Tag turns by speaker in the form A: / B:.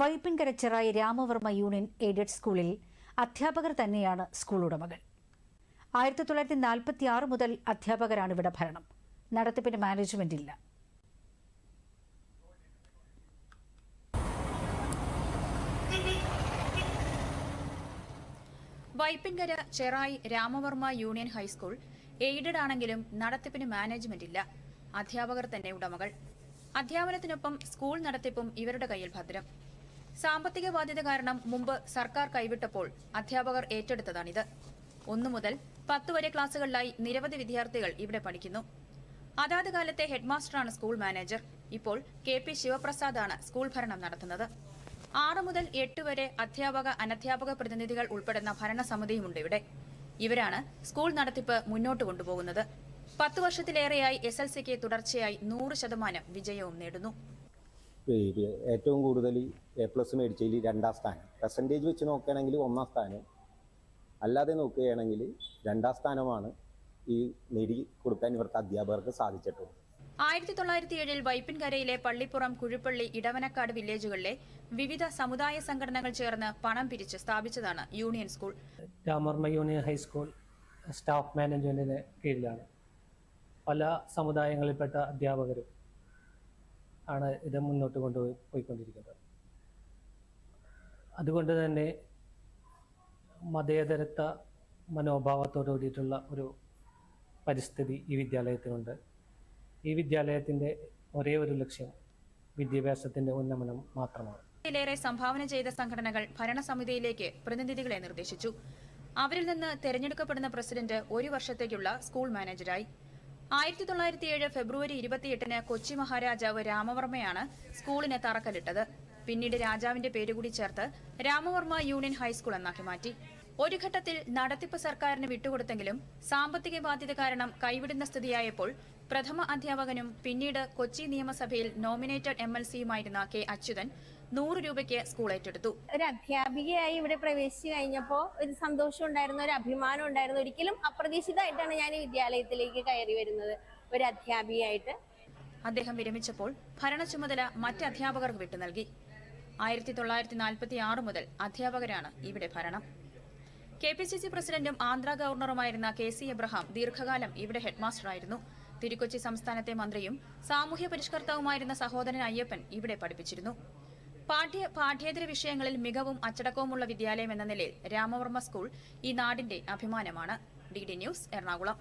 A: Vypinkara Cherai Ramavarma union aided സ്കൂളിൽ അധ്യാപകർ തന്നെയാണ് സ്കൂൾ ഉടമകൾ. ആയിരത്തി തൊള്ളായിരത്തി നാൽപ്പത്തി ആറ് മുതൽ അധ്യാപകരാണ് ഇവിടെ ഭരണം. നടത്തിപ്പിന് മാനേജ്മെന്റ് ഇല്ല.
B: Vypinkara Cherai Ramavarma union high school aided ആണെങ്കിലും നടത്തിപ്പിന് മാനേജ്മെന്റ് ഇല്ല. അധ്യാപകർ തന്നെ ഉടമകൾ. അധ്യാപനത്തിനൊപ്പം സ്കൂൾ നടത്തിപ്പും ഇവരുടെ കയ്യിൽ ഭദ്രം. സാമ്പത്തിക ബാധ്യത കാരണം മുമ്പ് സർക്കാർ കൈവിട്ടപ്പോൾ അധ്യാപകർ ഏറ്റെടുത്തതാണിത്. ഒന്നു മുതൽ പത്ത് വരെ ക്ലാസുകളിലായി നിരവധി വിദ്യാർത്ഥികൾ ഇവിടെ പഠിക്കുന്നു. അതാത് കാലത്തെ ഹെഡ്മാസ്റ്ററാണ് സ്കൂൾ മാനേജർ. ഇപ്പോൾ കെ പി ശിവപ്രസാദാണ് സ്കൂൾ ഭരണം നടത്തുന്നത്. ആറ് മുതൽ എട്ട് വരെ അധ്യാപക അനധ്യാപക പ്രതിനിധികൾ ഉൾപ്പെടുന്ന ഭരണസമിതിയുമുണ്ട് ഇവിടെ. ഇവരാണ് സ്കൂൾ നടത്തിപ്പ് മുന്നോട്ട് കൊണ്ടുപോകുന്നത്. പത്ത് വർഷത്തിലേറെയായി എസ് എൽ സിക്ക് തുടർച്ചയായി നൂറ് ശതമാനം വിജയവും നേടുന്നു.
C: ഏറ്റവും കൂടുതൽ എ പ്ലസ് മേടിച്ചതിൽ രണ്ടാം സ്ഥാനം. പെർസെന്റേജ് വെച്ച് നോക്കുകയാണെങ്കിൽ ഒന്നാം സ്ഥാനം. അല്ലാതെ നോക്കുകയാണെങ്കിൽ രണ്ടാം സ്ഥാനമാണ് ഈ നേടി കൊടുക്കാൻ ഇവർക്ക് അധ്യാപകർക്ക് സാധിച്ചിട്ടുള്ളത്.
B: ആയിരത്തി തൊള്ളായിരത്തി ഏഴിൽ വൈപ്പിൻകരയിലെ പള്ളിപ്പുറം കുഴിപ്പള്ളി ഇടവനക്കാട് വില്ലേജുകളിലെ വിവിധ സമുദായ സംഘടനകൾ ചേർന്ന് പണം പിരിച്ച് സ്ഥാപിച്ചതാണ് union school.
D: Ramavarma union high school staff മാനേജ്മെന്റിന് കീഴിലാണ്. പല സമുദായങ്ങളിൽപ്പെട്ട അധ്യാപകരും ആണ് ഇത് മുന്നോട്ട് കൊണ്ടുപോയി പോയിക്കൊണ്ടിരിക്കുന്നത്. അതുകൊണ്ട് തന്നെ മതേതരത്വ മനോഭാവത്തോടു കൂടിയിട്ടുള്ള ഒരു പരിസ്ഥിതി ഈ വിദ്യാലയത്തിനുണ്ട്. ഈ വിദ്യാലയത്തിന്റെ ഒരേ ഒരു ലക്ഷ്യം വിദ്യാഭ്യാസത്തിന്റെ ഉന്നമനം മാത്രമാണ്. ിലേറെ
B: സംഭാവന ചെയ്ത സംഘടനകൾ ഭരണസമിതിയിലേക്ക് പ്രതിനിധികളെ നിർദ്ദേശിച്ചു. അവരിൽ നിന്ന് തെരഞ്ഞെടുക്കപ്പെടുന്ന പ്രസിഡന്റ് ഒരു വർഷത്തേക്കുള്ള സ്കൂൾ മാനേജരായി. ആയിരത്തി തൊള്ളായിരത്തി ഏഴ് ഫെബ്രുവരി ഇരുപത്തിയെട്ടിന് കൊച്ചി മഹാരാജാവ് രാമവർമ്മയാണ് സ്കൂളിന് തറക്കല്ലിട്ടത്. പിന്നീട് രാജാവിന്റെ പേരുകൂടി ചേർത്ത് രാമവർമ്മ യൂണിയൻ ഹൈസ്കൂൾ എന്നാക്കി മാറ്റി. ഒരു ഘട്ടത്തിൽ നടത്തിപ്പ് സർക്കാരിന് വിട്ടുകൊടുത്തെങ്കിലും സാമ്പത്തിക ബാധ്യത കാരണം കൈവിടുന്ന സ്ഥിതിയായപ്പോൾ പ്രഥമ അധ്യാപകനും പിന്നീട് കൊച്ചി നിയമസഭയിൽ നോമിനേറ്റഡ് എം എൽ സിയുമായിരുന്ന കെ അച്യുതൻ നൂറ് രൂപയ്ക്ക് സ്കൂൾ ഏറ്റെടുത്തു
E: ഒരു അധ്യാപികയായി ഇവിടെ പ്രവേശിച്ചു കഴിഞ്ഞപ്പോൾ ഒരു സന്തോഷം ഉണ്ടായിരുന്നു ഒരു അഭിമാനം ഉണ്ടായിരുന്നു. ഒരിക്കലും അപ്രതീക്ഷിതമായിട്ടാണ് ഞാൻ ഈ വിദ്യാലയത്തിലേക്ക് കയറി വരുന്നത് ഒരു അധ്യാപികയായിട്ട്.
B: അദ്ദേഹം വിരമിച്ചപ്പോൾ ഭരണ ചുമതല മറ്റ് അധ്യാപകർക്ക് വിട്ടു നൽകി ആയിരത്തി തൊള്ളായിരത്തി നാൽപ്പത്തി ആറ് മുതൽ അധ്യാപകരാണ് ഇവിടെ ഭരണം. കെ പി സി സി പ്രസിഡന്റും ആന്ധ്ര ഗവർണറുമായിരുന്ന കെ സി എബ്രഹാം ദീർഘകാലം ഇവിടെ ഹെഡ്മാസ്റ്ററായിരുന്നു. തിരുക്കൊച്ചി സംസ്ഥാനത്തെ മന്ത്രിയും സാമൂഹ്യ പരിഷ്കർത്താവുമായിരുന്ന സഹോദരൻ അയ്യപ്പൻ ഇവിടെ പഠിപ്പിച്ചിരുന്നു. പാഠ്യ പാഠ്യേതര വിഷയങ്ങളിൽ മികവും അച്ചടക്കവുമുള്ള വിദ്യാലയം എന്ന നിലയിൽ രാമവർമ്മ സ്കൂൾ ഈ നാടിന്റെ അഭിമാനമാണ്. D D news Ernakulam.